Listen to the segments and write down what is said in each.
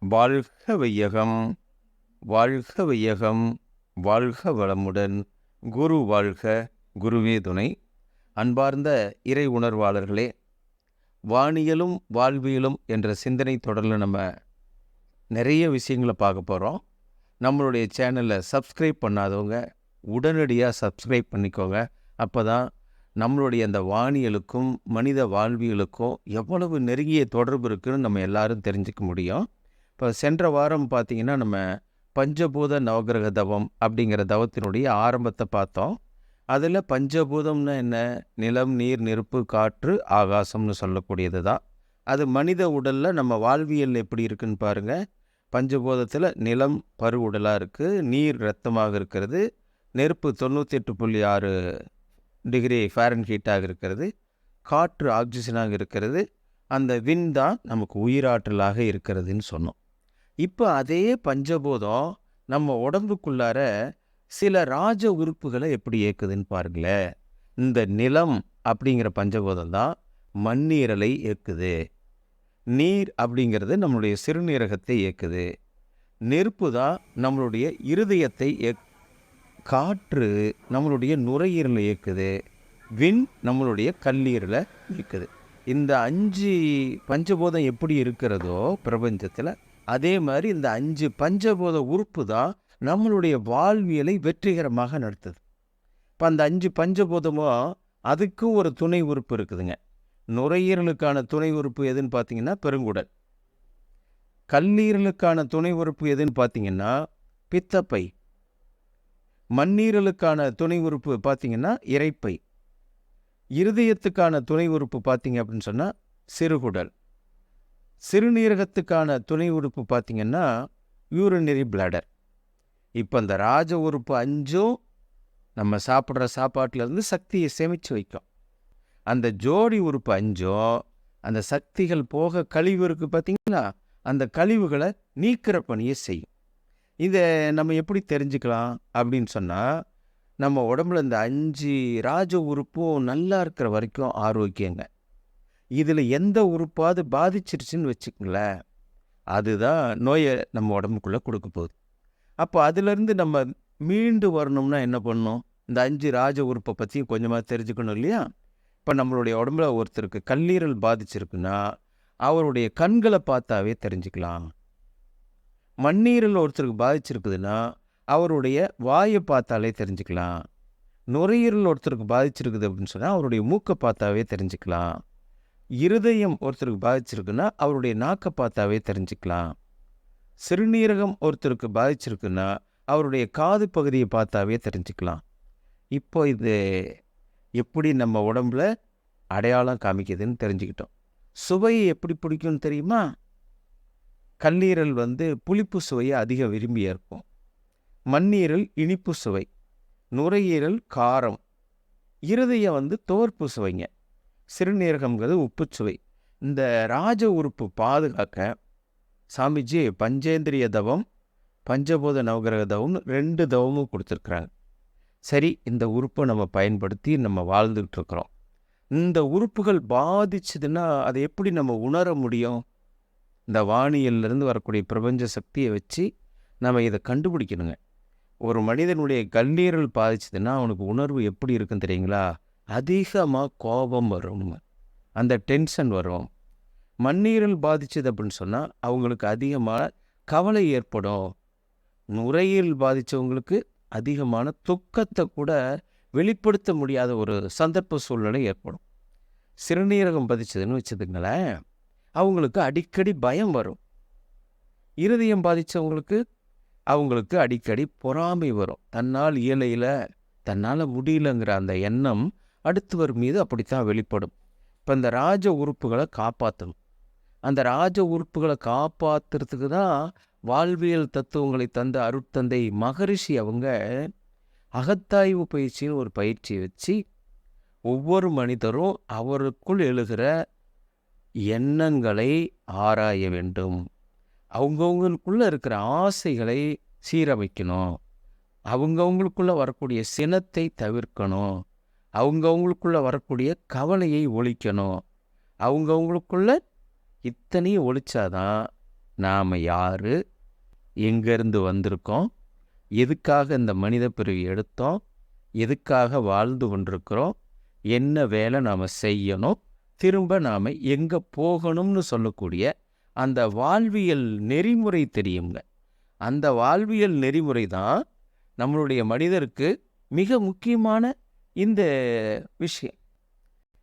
வாழ்க வையகம் வாழ்க வையகம் வாழ்க வளமுடன். குரு வாழ்க குருவே துணை. அன்பார்ந்த இறை உணர்வாளர்களே வானியலும் வாழ்வியலும் என்ற சிந்தனை தொடரில் நம்ம நிறைய விஷயங்களை பார்க்க போகிறோம் நம்மளுடைய சேனலை சப்ஸ்கிரைப் பண்ணாதவங்க உடனடியாக சப்ஸ்கிரைப் பண்ணிக்கோங்க. அப்போ தான் நம்மளுடைய அந்த வானியலுக்கும் மனித வாழ்வியலுக்கும் எவ்வளவு நெருங்கிய தொடர்பு இருக்குன்னு நம்ம எல்லாரும் தெரிஞ்சுக்க முடியும். இப்போ சென்ற வாரம் பார்த்திங்கன்னா நம்ம பஞ்சபூத நவகிரக தவம் அப்படிங்கிற தவத்தினுடைய ஆரம்பத்தை பார்த்தோம். அதில் பஞ்சபூதம்னா என்ன? நிலம் நீர் நெருப்பு காற்று ஆகாசம்னு சொல்லக்கூடியது தான். அது மனித உடலில் நம்ம வாழ்வியல் எப்படி இருக்குன்னு பாருங்கள் பஞ்சபூதத்தில் நிலம் பரு உடலாக இருக்குது நீர் ரத்தமாக இருக்கிறது நெருப்பு தொண்ணூற்றி எட்டு புள்ளி ஆறு டிகிரி ஃபேரன்ஹீட்டாக இருக்கிறது காற்று ஆக்சிஜனாக இருக்கிறது. அந்த வின் தான் நமக்கு உயிராற்றலாக இருக்கிறதுன்னு சொன்னோம். இப்போ அதே பஞ்சபூதம் நம்ம உடம்புக்குள்ளார சில ராஜ உறுப்புகளை எப்படி இயக்குதுன்னு பாருங்களேன். இந்த நிலம் அப்படிங்கிற பஞ்சபூதம் தான் மண்ணீரலை இயக்குது. நீர் அப்படிங்கிறது நம்மளுடைய சிறுநீரகத்தை இயக்குது. நெருப்பு தான் நம்மளுடைய இருதயத்தை இயக் காற்று நம்மளுடைய நுரையீரலை இயக்குது. விண் நம்மளுடைய கல்லீரலை இயக்குது. இந்த அஞ்சு பஞ்சபூதம் எப்படி இருக்கிறதோ பிரபஞ்சத்தில் அதே மாதிரி இந்த அஞ்சு பஞ்சபோத உறுப்பு தான் நம்மளுடைய வாழ்வியலை வெற்றிகரமாக நடத்துது. இப்போ அந்த அஞ்சு பஞ்சபோதமோ அதுக்கும் ஒரு துணை உறுப்பு இருக்குதுங்க. நுரையீரலுக்கான துணை உறுப்பு எதுன்னு பார்த்தீங்கன்னா பெருங்குடல். கல்லீரலுக்கான துணை உறுப்பு எதுன்னு பார்த்தீங்கன்னா பித்தப்பை. மண்ணீரலுக்கான துணை உறுப்பு பார்த்தீங்கன்னா இறைப்பை. இருதயத்துக்கான துணை உறுப்பு பார்த்தீங்க அப்படின்னு சொன்னால் சிறுகுடல். சிறுநீரகத்துக்கான துணை உறுப்பு பார்த்தீங்கன்னா யூரினரி பிளாடர் இப்போ அந்த ராஜ உறுப்பு அஞ்சும் நம்ம சாப்பிட்ற சாப்பாட்டிலேருந்து சக்தியை சேமித்து வைக்கும். அந்த ஜோடி உறுப்பு அஞ்சும் அந்த சக்திகள் போக கழிவு இருக்குது பார்த்தீங்களா அந்த கழிவுகளை நீக்கிற பணியை செய்யும். இதை நம்ம எப்படி தெரிஞ்சுக்கலாம் அப்படின்னு சொன்னால் நம்ம உடம்புல இந்த அஞ்சு ராஜ உறுப்பும் நல்லா இருக்கிற வரைக்கும் ஆரோக்கியங்க. இதில் எந்த உறுப்பாவது பாதிச்சிருச்சுன்னு வச்சுக்கங்களேன் அதுதான் நோயை நம்ம உடம்புக்குள்ளே கொடுக்க போகுது. அப்போ அதுலேருந்து நம்ம மீண்டு வரணும்னா என்ன பண்ணணும்? இந்த அஞ்சு ராஜ உறுப்பை பற்றியும் கொஞ்சமாக தெரிஞ்சுக்கணும் இல்லையா? இப்போ நம்மளுடைய உடம்புல ஒருத்தருக்கு கல்லீரல் பாதிச்சிருக்குன்னா அவருடைய கண்களை பார்த்தாவே தெரிஞ்சுக்கலாம். மண்ணீரல் ஒருத்தருக்கு பாதிச்சிருக்குதுன்னா அவருடைய வாயை பார்த்தாலே தெரிஞ்சுக்கலாம். நுரையீரல் ஒருத்தருக்கு பாதிச்சிருக்குது அப்படின்னு சொன்னால் அவருடைய மூக்கை பார்த்தாவே தெரிஞ்சுக்கலாம். இருதயம் ஒருத்தருக்கு பாதிச்சிருக்குன்னா அவருடைய நாக்கை பார்த்தாவே தெரிஞ்சுக்கலாம். சிறுநீரகம் ஒருத்தருக்கு பாதிச்சிருக்குன்னா அவருடைய காது பகுதியை பார்த்தாவே தெரிஞ்சுக்கலாம். இப்போ இது எப்படி நம்ம உடம்புல அடையாளம் காமிக்குதுன்னு தெரிஞ்சுக்கிட்டோம். சுவையை எப்படி பிடிக்கும்னு தெரியுமா? கல்லீரல் வந்து புளிப்பு சுவையை அதிக விரும்பி இருக்கும். மண்ணீரல் இனிப்பு சுவை நுரையீரல் காரம் இருதயம் வந்து தோற்பு சுவைங்க. சிறுநீரகம்ங்கிறது உப்பு சுவை இந்த ராஜ உறுப்பு பாதுகாக்க சாமிஜி பஞ்சேந்திரிய தவம் பஞ்சபூத நவகிரக தவம்னு ரெண்டு தவமும் கொடுத்துருக்குறாங்க. சரி இந்த உறுப்பை நம்ம பயன்படுத்தி நம்ம வாழ்ந்துக்கிட்டு இருக்கிறோம் இந்த உறுப்புகள் பாதிச்சதுன்னா அதை எப்படி நம்ம உணர முடியும்? இந்த வானியல்லேருந்து வரக்கூடிய பிரபஞ்ச சக்தியை வச்சு நம்ம இதை கண்டுபிடிக்கணுங்க. ஒரு மனிதனுடைய கல்லீரல் பாதிச்சதுன்னா அவனுக்கு உணர்வு எப்படி இருக்குன்னு தெரியுங்களா? அதிகமாக கோபம் வரும். அந்த டென்ஷன் வரும். மண்ணீரல் பாதிச்சது அப்படின்னு சொன்னால் அவங்களுக்கு அதிகமான கவலை ஏற்படும். நுரையீரல் பாதித்தவங்களுக்கு அதிகமான துக்கத்தை கூட வெளிப்படுத்த முடியாத ஒரு சந்தர்ப்ப சூழ்நிலை ஏற்படும். சிறுநீரகம் பதிச்சதுன்னு வச்சுதுங்களேன் அவங்களுக்கு அடிக்கடி பயம் வரும். இருதயம் பாதித்தவங்களுக்கு அவங்களுக்கு அடிக்கடி பொறாமை வரும். தன்னால் இயலையில் தன்னால் முடியலங்கிற அந்த எண்ணம் அடுத்தவர் மீது அப்படித்தான் வெளிப்படும். இப்போ இந்த ராஜ உறுப்புகளை காப்பாற்றணும் அந்த ராஜ உறுப்புகளை காப்பாற்றுறதுக்கு தான் வாழ்வியல் தத்துவங்களை தந்த அருட்தந்தை மகரிஷி அவங்க அகத்தாய்வு பயிற்சின்னு ஒரு பயிற்சியை வச்சு ஒவ்வொரு மனிதரும் அவருக்குள் எழுகிற எண்ணங்களை ஆராய வேண்டும். அவங்கவுங்களுக்குள்ளே இருக்கிற ஆசைகளை சீரமைக்கணும். அவங்கவுங்களுக்குள்ளே வரக்கூடிய சினத்தை தவிர்க்கணும். அவங்கவுங்களுக்குள்ளே வரக்கூடிய கவலையை ஒழிக்கணும். அவங்கவுங்களுக்குள்ள இத்தனையும் ஒழிச்சாதான் நாம் யார்? எங்கேருந்து வந்திருக்கோம்? எதுக்காக இந்த மனித பிறவி எடுத்தோம்? எதுக்காக வாழ்ந்து கொண்டிருக்கிறோம்? என்ன வேலை நாம் செய்யணும்? திரும்ப நாம் எங்கே போகணும்னு சொல்லக்கூடிய அந்த வாழ்வியல் நெறிமுறை தெரியுங்க. அந்த வாழ்வியல் நெறிமுறை தான் நம்மளுடைய மனிதருக்கு மிக முக்கியமான இந்த விஷயம்.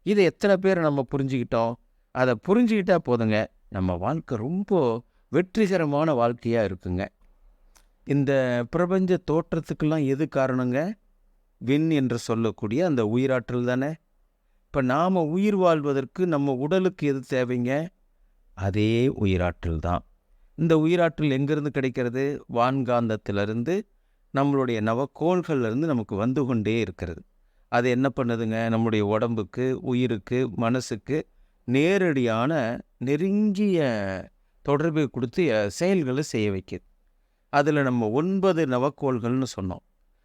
இதை எத்தனை பேர் நம்ம புரிஞ்சுக்கிட்டோம்? அதை புரிஞ்சுக்கிட்டா போதுங்க. நம்ம வாழ்க்கை ரொம்ப வெற்றிகரமான வாழ்க்கையாக இருக்குங்க. இந்த பிரபஞ்ச தோற்றத்துக்கெல்லாம் எது காரணங்க? விண் என்று சொல்லக்கூடிய அந்த உயிராற்றல் தானே. இப்போ நாம் உயிர் வாழ்வதற்கு நம்ம உடலுக்கு எது தேவைங்க? அதே உயிராற்றல் தான். இந்த உயிராற்றல் எங்கேருந்து கிடைக்கிறது? வான்காந்தத்திலிருந்து நம்மளுடைய நவக்கோள்கள்லேருந்து நமக்கு வந்து கொண்டே இருக்கிறது. அது என்ன பண்ணுதுங்க? நம்முடைய உடம்புக்கு உயிருக்கு மனசுக்கு நேரடியான நெருங்கிய தொடர்பை கொடுத்து செயல்களை செய்ய வைக்கிது. அதில் நம்ம ஒன்பது நவக்கோள்கள்னு சொன்னோம்.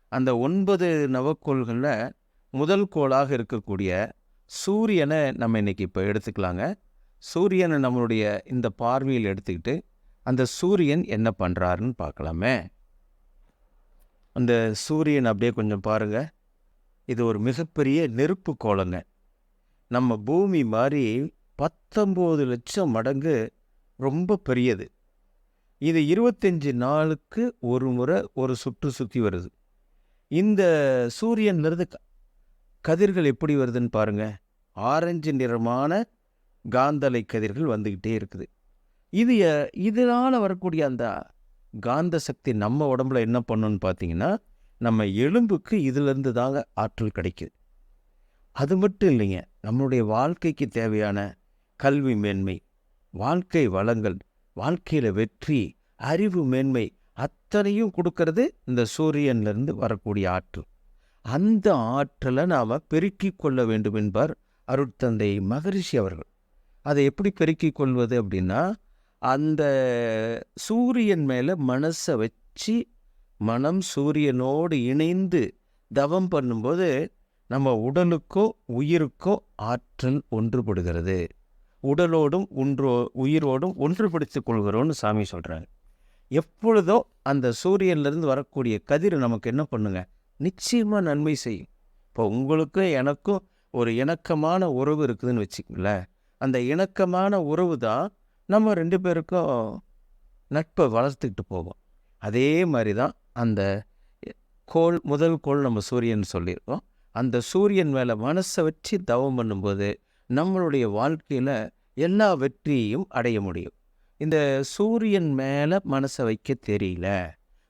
அந்த ஒன்பது நவக்கோள்களில் முதல் கோளாக இருக்கக்கூடிய சூரியனை நம்ம இன்னைக்கு இப்போ எடுத்துக்கலாங்க. சூரியனை நம்மளுடைய இந்த பார்வையில் எடுத்துக்கிட்டு அந்த சூரியன் என்ன பண்ணுறாருன்னு பார்க்கலாமே. அந்த சூரியன் அப்படியே கொஞ்சம் பாருங்கள் இது ஒரு மிகப்பெரிய நெருப்பு கோலங்க நம்ம பூமி மாதிரி பத்தொம்போது லட்சம் மடங்கு ரொம்ப பெரியது. இது இருபத்தஞ்சி நாளுக்கு ஒரு முறை ஒரு சுற்று சுற்றி வருது. இந்த சூரியன்லேருந்து க- கதிர்கள் எப்படி வருதுன்னு பாருங்க. ஆரஞ்சு நிறமான காந்தலை கதிர்கள் வந்துக்கிட்டே இருக்குது. இது இதனால் இதனால வரக்கூடிய அந்த காந்த சக்தி நம்ம உடம்புல என்ன பண்ணுன்னு பார்த்தீங்கன்னா நம்ம எலும்புக்கு இதிலிருந்து தாங்க ஆற்றல் கிடைக்குது. அது மட்டும் இல்லைங்க நம்மளுடைய வாழ்க்கைக்கு தேவையான கல்வி மேன்மை வாழ்க்கை வளங்கள் வாழ்க்கையில் வெற்றி அறிவு மேன்மை அத்தனையும் கொடுக்கறது இந்த சூரியன்லேருந்து வரக்கூடிய ஆற்றல். அந்த ஆற்றலை நாம் பெருக்கிக் கொள்ள வேண்டும் என்பார் அருட்தந்தை மகரிஷி அவர்கள். அதை எப்படி பெருக்கிக் கொள்வது அப்படின்னா அந்த சூரியன் மேலே மனசை வச்சு மனம் சூரியனோடு இணைந்து தவம் பண்ணும்போது நம்ம உடலுக்கோ உயிருக்கோ ஆற்றல் ஒன்றுபடுகிறது. உடலோடும் ஒன்றோ உயிரோடும் ஒன்றுபடுத்திக் கொள்கிறோன்னு சாமி சொல்கிறாங்க எப்பொழுதோ அந்த சூரியன்லேருந்து வரக்கூடிய கதிர் நமக்கு என்ன பண்ணுங்க? நிச்சயமாக நன்மை செய்யும். இப்போ உங்களுக்கும் எனக்கும் ஒரு இணக்கமான உறவு இருக்குதுன்னு வச்சுக்கங்களேன். அந்த இணக்கமான உறவு தான் நம்ம ரெண்டு பேருக்கும் நட்பை வளர்த்துக்கிட்டு போவோம். அதே மாதிரி தான் அந்த கோள் முதல் கோள் நம்ம சூரியன் சொல்லியிருக்கோம். அந்த சூரியன் மேலே மனசை வச்சு தவம் பண்ணும்போது நம்மளுடைய வாழ்க்கையில் எல்லா வெற்றியையும் அடைய முடியும். இந்த சூரியன் மேலே மனசை வைக்க தெரியல.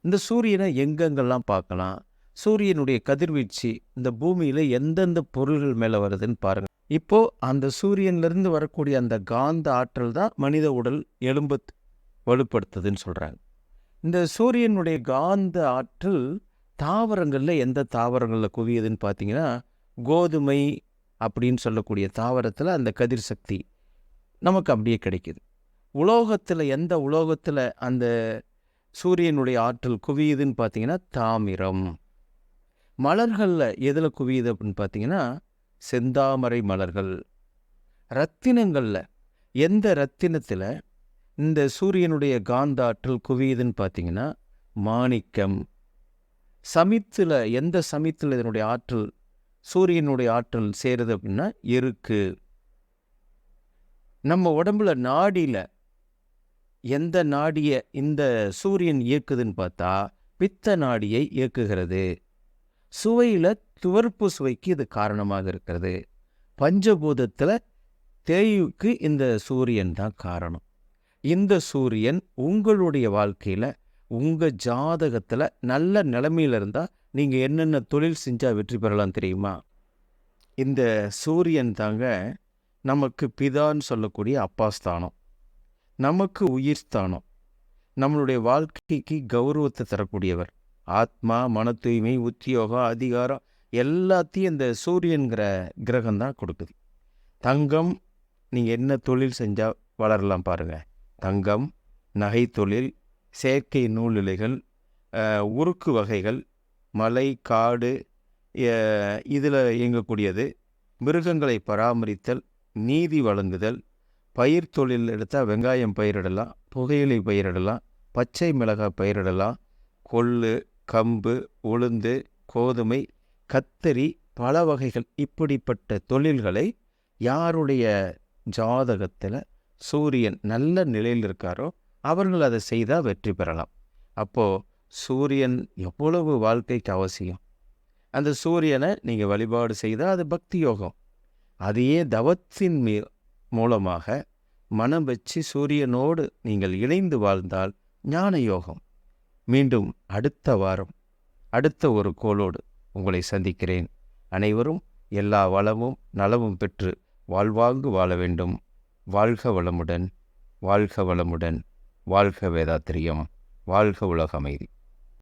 இந்த சூரியனை எங்கெங்கெல்லாம் பார்க்கலாம்? சூரியனுடைய கதிர்வீச்சு இந்த பூமியில் எந்தெந்த பொருள்கள் மேலே வருதுன்னு பாருங்க. இப்போ அந்த சூரியன்லேருந்து வரக்கூடிய அந்த காந்த ஆற்றல் தான் மனித உடல் எலும்பு வலுப்படுத்துதுன்னு சொல்கிறாங்க இந்த சூரியனுடைய காந்த ஆற்றல் தாவரங்களில் எந்த தாவரங்களில் குவியுதுன்னு பார்த்தீங்கன்னா கோதுமை அப்படின்னு சொல்லக்கூடிய தாவரத்தில் அந்த கதிர் சக்தி நமக்கு அப்படியே கிடைக்குது. உலோகத்தில் எந்த உலோகத்தில் அந்த சூரியனுடைய ஆற்றல் குவியுதுன்னு பார்த்தீங்கன்னா தாமிரம். மலர்களில் எதில் குவியுது அப்படின்னு பார்த்தீங்கன்னா செந்தாமரை மலர்கள். ரத்தினங்களில் எந்த ரத்தினத்தில் இந்த சூரியனுடைய காந்த ஆற்றல் குவியுதுன்னு பார்த்தீங்கன்னா மாணிக்கம். சமித்தில் எந்த சமித்தில் இதனுடைய ஆற்றல் சூரியனுடைய ஆற்றல் சேருது அப்படின்னா எருக்கு. நம்ம உடம்புல நாடியில் எந்த நாடியை இந்த சூரியன் இயக்குதுன்னு பார்த்தா பித்த நாடியை இயக்குகிறது. சுவையில் துவர்ப்பு சுவைக்கு இது காரணமாக இருக்கிறது. பஞ்சபூதத்தில் தேய்வுக்கு இந்த சூரியன் தான் காரணம். இந்த சூரியன் உங்களுடைய வாழ்க்கையில் உங்கள் ஜாதகத்தில் நல்ல நிலைமையில் இருந்தால் நீங்கள் என்னென்ன தொழில் செஞ்சால் வெற்றி பெறலாம் தெரியுமா? இந்த சூரியன் தாங்க நமக்கு பிதான்னு சொல்லக்கூடிய அப்பா ஸ்தானம். நமக்கு உயிர் ஸ்தானம். நம்மளுடைய வாழ்க்கைக்கு கௌரவத்தை தரக்கூடியவர். ஆத்மா மன தூய்மை உத்தியோகம் அதிகாரம் எல்லாத்தையும் இந்த சூரியன்கிற கிரகம் தான் கொடுக்குது. தங்கம் நீங்கள் என்ன தொழில் செஞ்சால் வளரலாம் பாருங்கள் தங்கம் நகை தொழில் செயற்கை நூலிழைகள் உருக்கு வகைகள் மலை காடு இதில் இயங்கக்கூடியது. மிருகங்களை பராமரித்தல் நீதி வழங்குதல் பயிர் தொழில் எடுத்தால் வெங்காயம் பயிரிடலாம் புகையிலை பயிரிடலாம் பச்சை மிளகாய் பயிரிடலாம் கொள்ளு கம்பு உளுந்து கோதுமை கத்தரி பல வகைகள் இப்படிப்பட்ட தொழில்களை யாருடைய ஜாதகத்தில் சூரியன் நல்ல நிலையில் இருக்காரோ அவர்கள் அதை செய்தால் வெற்றி பெறலாம். அப்போது சூரியன் எவ்வளவு வாழ்க்கைக்கு அவசியம்? அந்த சூரியனை நீங்கள் வழிபாடு செய்தால் அது பக்தி யோகம். அதையே தவத்தின் மீ மூலமாக மனம் வச்சு சூரியனோடு நீங்கள் இணைந்து வாழ்ந்தால் ஞான யோகம். மீண்டும் அடுத்த வாரம் அடுத்த ஒரு கோளோடு உங்களை சந்திக்கிறேன். அனைவரும் எல்லா வளமும் நலமும் பெற்று வாழ்வாங்கு வாழ வேண்டும். வாழ்க வளமுடன் வாழ்க வளமுடன் வாழ்க வேதாத்திரியம் வாழ்க உலக அமைதி